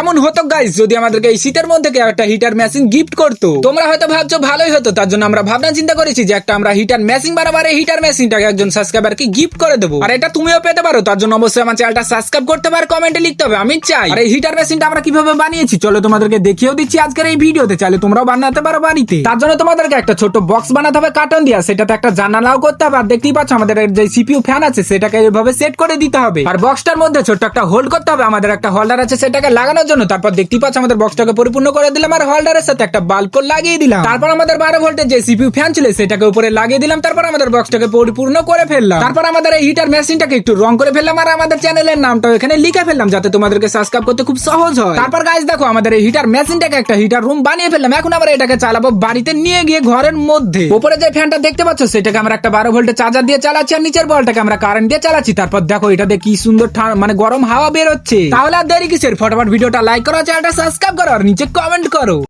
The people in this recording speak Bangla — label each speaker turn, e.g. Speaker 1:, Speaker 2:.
Speaker 1: এমন হতো গাইস যদি আমাদেরকে এই শীতের মধ্যে কেউ একটা হিটার মেশিন গিফট করতো। তোমরা হয়তো ভাবছ, ভালোই হতো, তার জন্য আমরা ভাবনা চিন্তা করেছি যে একটা আমরা হিটার মেশিন বানাবার এই হিটার মেশিনটাকে একজন সাবস্ক্রাইবারকে গিফট করে দেবো। আর এটা তুমিও পেতে পারো, তার জন্য অবশ্যই আমার চ্যানেলটা সাবস্ক্রাইব করতে পারো কমেন্টে লিখতে হবে, আমি চাই। আর এই হিটার মেশিনটা আমরা কীভাবে বানিয়েছি, চলো তোমাদেরকে দেখিয়েও দিচ্ছি আজকের এই ভিডিওতে চাইলে তোমরাও বানাতে পারো বাড়িতে। তার জন্য তোমাদেরকে একটা ছোট বক্স বানাতে হবে কার্টন দিয়া সেটাতে একটা জানালাও করতে হবে, আর দেখতেই পাচ্ছ আমাদের যে সিপিইউ ফ্যান আছে, সেটাকে এইভাবে সেট করে দিতে হবে। আর বক্সটার মধ্যে ছোট্ট একটা হোল্ড করতে হবে, আমাদের একটা হোল্ডার আছে, সেটাকে লাগানোর জন্য। তারপর দেখতেই পাচ্ছ আমাদের বক্সটাকে পরিপূর্ণ করে দিলাম আর হোল্ডারের সাথে একটা বাল্ব লাগিয়ে দিলাম। তারপর আমাদের বারো ভোল্টের যে সিপিইউ ফ্যান ছিল, সেটাকে উপরে লাগিয়ে দিলাম, তারপর আমাদের বক্সটাকে পরিপূর্ণ করে ফেললাম। তারপর আমাদের এই হিটার মেশিনটাকে একটু রং করে ফেললাম আর আমাদের চ্যানেলের নামটা এখানে লিখে ফেললাম, যাতে তোমাদেরকে সাবস্ক্রাইব করতে খুব সহজ হয়। তারপর গাইজ দেখো, আমাদের এই হিটার মেশিনটাকে একটা হিটার রুম বানিয়ে ফেললাম। এখন আমরা এটাকে চালাবো বাড়িতে নিয়ে গিয়ে ঘরের মধ্যে। উপরে যে ফ্যানটা দেখতে পাচ্ছ, সেটাকে আমরা একটা বারো ভোল্টের চার্জার দিয়ে চালাচ্ছি আর নিচের বলটাকে আমরা কারেন্ট দিয়ে চালাচ্ছি। তারপর দেখো, এটাতে কি সুন্দর মানে গরম হাওয়া বের হচ্ছে তাহলে আর দেরি কিসের? ফটোফট ভিডিওটা লাইক করো চ্যানেলটা সাবস্ক্রাইব করো আর নিচে কমেন্ট করো।